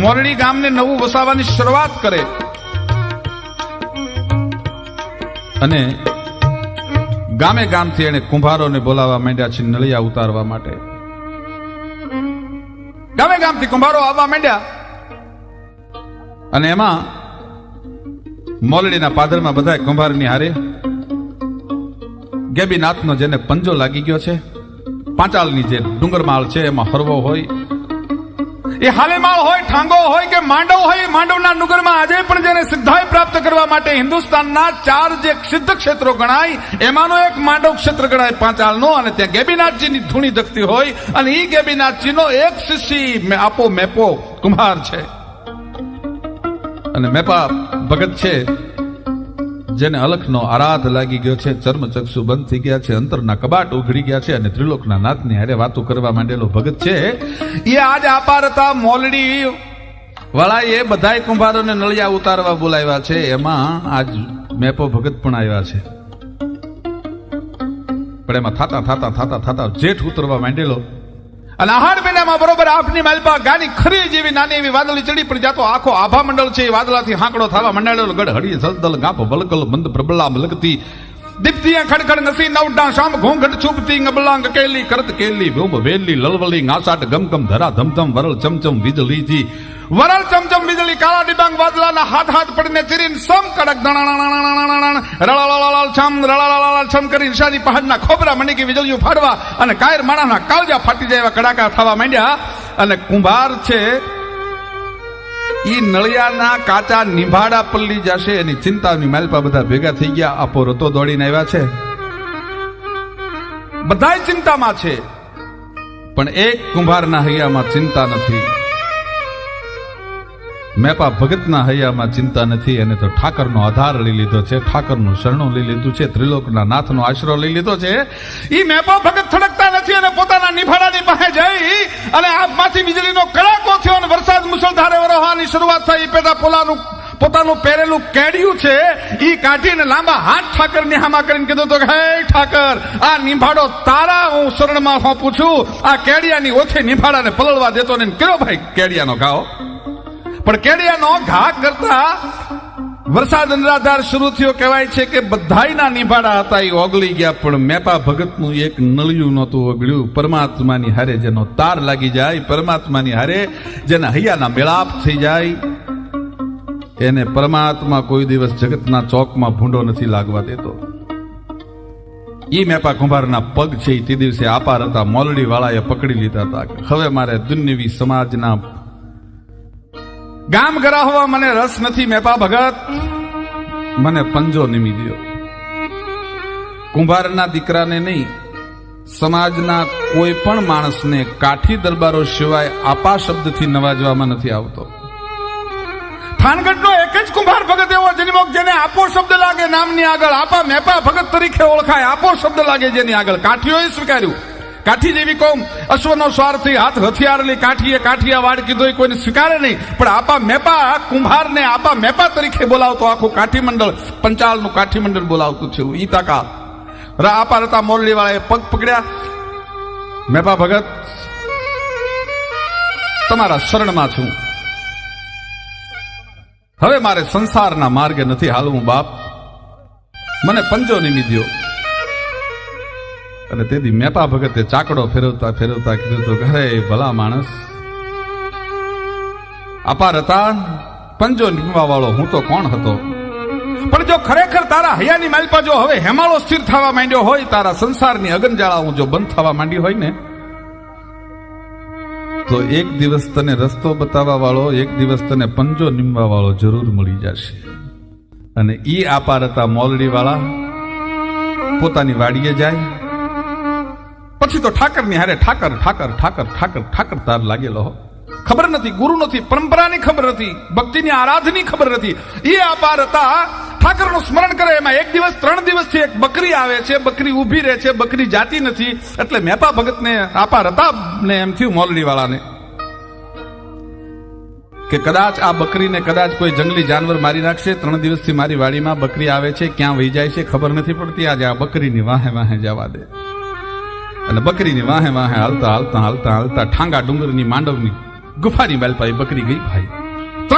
મોરડી ગામને નવું વસાવવાની શરૂઆત કરે. અને ગામે ગામથી એને કુંભારોને બોલાવવા માંડ્યા છે, નળિયા ઉતારવા માટે. ગામે ગામથી કુંભારો આવવા માંડ્યા. અને એમાં મોલડીના પાદરમાં બધા કુંભારની હારે ગેબીનાથનો જેને પંજો લાગી ગયો છે, પાંચાલની જે ડુંગરમાળ છે, એમાં હરવો હોય એ હાલેમાળ હોય, ઠાંગો હોય કે માંડવ હોય, માંડવના ડુંગરમાં આજે પણ જેને સિદ્ધાઈ પ્રાપ્ત કરવા માટે હિન્દુસ્તાનના ચાર જે સિદ્ધ ક્ષેત્રો ગણાય, એમાંનો એક માંડવ ક્ષેત્ર ગણાય પાંચાલનો અને ત્યાં ગેબીનાથજીની ધૂણી દખતી હોય અને એ ગેબીનાથજીનો એક શિષ્ય આપો મેપો. કુમાર છે. અને મેપા ભગત છે. જેને અલખનો આરાધ લાગી ગયો છે, ચર્મચક્ષુ બંધ થઈ ગયા છે, અંતરના કબાટ ઉઘડી ગયા છે અને ત્રિલોકના નાથની હારે વાતો કરવા માંડેલો ભગત છે, એ આજ આપાર હતા મોલડી વાળા એ બધાય કુંભારોને નળિયા ઉતારવા બોલાવ્યા છે. એમાં આજ મેપો ભગત પણ આવ્યા છે. પણ એમાં થાતા થાતા થાતા થાતા જેઠ ઉતરવા માંડેલો અને આહાર મહિનામાં બરોબર આપની માલપા ગાની ખરી જેવી નાની એવી વાદળી ચડી પણ જાતો આખો આભા મંડળ છે, એ વાદળાથી હાંકડો થવા મંડાળેલો ગઢ હળી સલદલ ગાપ વલકલ મંદ પ્રબલા મલકતી દીપ્તિયા ખડખડ નસી, નવડા શામ ઘોંઘટ છુપતી ngબલાંગ કેલી, કરત કેલી, ભૂમ વેલી લલવલી લલવલી ងា સાટ ગમગમ ધરા ધમધમ, વરલ ચમચમ વીજળીજી વરલ ચમચમ વીજળી, કાળા ડિબાંગ વાદળાના હાથ હાથ પડીને ચીરીને સમ કડક દણાણાણાણાણાણાણ રળાલાલાલ છમ રળાલાલાલ છમ કરી ઈશાની પહાડના ખોબરા કે વીજળીઓ ફાડવા અને કાયર માણાના કાળજા ફાટી જાય એવા કડાકા થવા માંડ્યા. અને કુંભાર છે, ઈ નળિયાના કાચા નિભાડા પલ્લી જશે. એની ચિંતાની માલપા બધા ભેગા થઈ ગયા. આપો રતો દોડીને આવ્યા છે. બધાય ચિંતામાં છે. પણ એક કુંભારના હૈયામાં ચિંતા નથી. મેપા ભગતના હૈયામાં ચિંતા નથી, એને તો ઠાકરનો આધાર લઈ લીધો છે, ઠાકરનું શરણું લઈ લીધું છે, ત્રિલોકના નાથનો આશરો લઈ લીધો છે. એ મેપા ભગત થડકતા નથી અને પોતાના નિભાડાની પાસે જઈ અને આમાંથી વીજળીનો કડાકો થયો અને વરસાદ મુસળધારે વરવાની શરૂઆત થઈ. પેટા પોલાનું, પોતાનું પહેરેલું કેડિયું છે એ કાઢીને લાંબા હાથ ઠાકર નિહામા કરીને કીધું તો હે ઠાકર, આ નિભાડો તારા, હું શરણમાં સોંપું છું. આ કેડિયાની ઓછી નિભાડાને પલળવા દેતો ને કયો ભાઈ કેડિયાનો ઘાવ? પણ કેડિયાનો ઘા કરતા? વરસાદ અનરાધાર શરૂ થયો કહેવાય છે કે બધાયના નિભાડા હતા, એ ઓગળી ગયા, પણ મેપા ભગતનું એક નળિયું નહોતું ઓગળ્યું. પરમાત્માની હારે જેનો તાર લાગી જાય, પરમાત્માની હારે જેના હૈયાના મેળાપ થઈ જાય, એને પરમાત્મા કોઈ દિવસ જગતના ચોકમાં ભૂંડો નથી લાગવા દેતો. ઈ મેપા કુંભારના પગ છે તે દિવસે આપાર હતા મોલડી વાળાએ પકડી લીધા હતા હવે મારે દુન્યવી સમાજના ગામ ગરાહવા મને રસ નથી, મેપા ભગત. મને પંજો નિમી દો કુંભારના દીકરાને નહીં, સમાજના કોઈ પણ માણસને કાઠી દરબારો સિવાય આપા શબ્દથી નવાજવામાં નથી આવતો. થાનગઢનો એક જ કુંભાર ભગત એવો જેની કે જેને આપો શબ્દ લાગે, નામની આગળ આપા મેપા ભગત તરીકે ઓળખાય, આપો શબ્દ લાગે જેની આગળ કાઠીઓએ સ્વીકાર્યું. કાઠી જેવી કોમ. અશ્વનો સ્વાર્થી હાથ હથિયારની કાઠીએ કાઠિયા વાડ કીધો, એ કોઈને સ્વીકારે નહીં. પણ આપા મેપા, કુંભારને આપા મેપા તરીકે બોલાવતો આખું કાઠી મંડળ, પંચાલનું કાઠી મંડળ બોલાવતું થયું. ઈ તાકા આપા રતા મોરલી વાળાએ પગ પકડ્યા. મેપા ભગત, તમારા શરણમાં છું. હવે મારે સંસારના માર્ગે નથી હાલવું, બાપ. મને પંજો નિમી દ્યો અને તેથી મેપા ભગતે ચાકડો ફેરવતા ફેરવતા કીધું તો ઘરે ભલા માણસ, અપાર હતા. પંજો નિમવા વાળો હું તો કોણ હતો? પણ જો ખરેખર તારા હૈયાની માલપા જો હવે હેમાળો સ્થિર થવા માંડ્યો હોય, તારા સંસારની અગનજાળા હું જો બંધ થવા માંડી હોય ને, તો એક દિવસ તને રસ્તો બતાવવા વાળો એક દિવસ તને પંજો નિમવા વાળો જરૂર મળી જશે. અને ઈ આપાર હતા મોલડી વાળા પોતાની વાડીએ જાય પછી તો ઠાકરની હારે ઠાકર ઠાકર ઠાકર ઠાકર ઠાકર તાર લાગેલો હો. ખબર નથી, ગુરુ નથી, પરંપરાની ખબર નથી, ભક્તિની આરાધની ખબર નથી. એ આપાર હતા ઠાકરનું સ્મરણ કરે, એમાં એક દિવસ, ત્રણ દિવસથી એક બકરી આવે છે, બકરી ઊભી રહે છે, બકરી જાતી નથી. એટલે મેપા ભગતને આપાર હતા ને એમ થયું મોલડી વાળાને કે કદાચ આ બકરીને કદાચ કોઈ જંગલી જાનવર મારી નાખશે, ત્રણ દિવસથી મારી વાડીમાં બકરી આવે છે, ક્યાં વહી જાય છે, ખબર નથી પડતી, આજે આ બકરીની વાહે વાહે જવા દે. અને બકરીની વાહે વાહે હાલતા હાલતા હાલતા હાલતા ઠાંગા ડુંગરની માંડવની ગુફાની માલપાઈ બકરી ગઈ ભાઈ.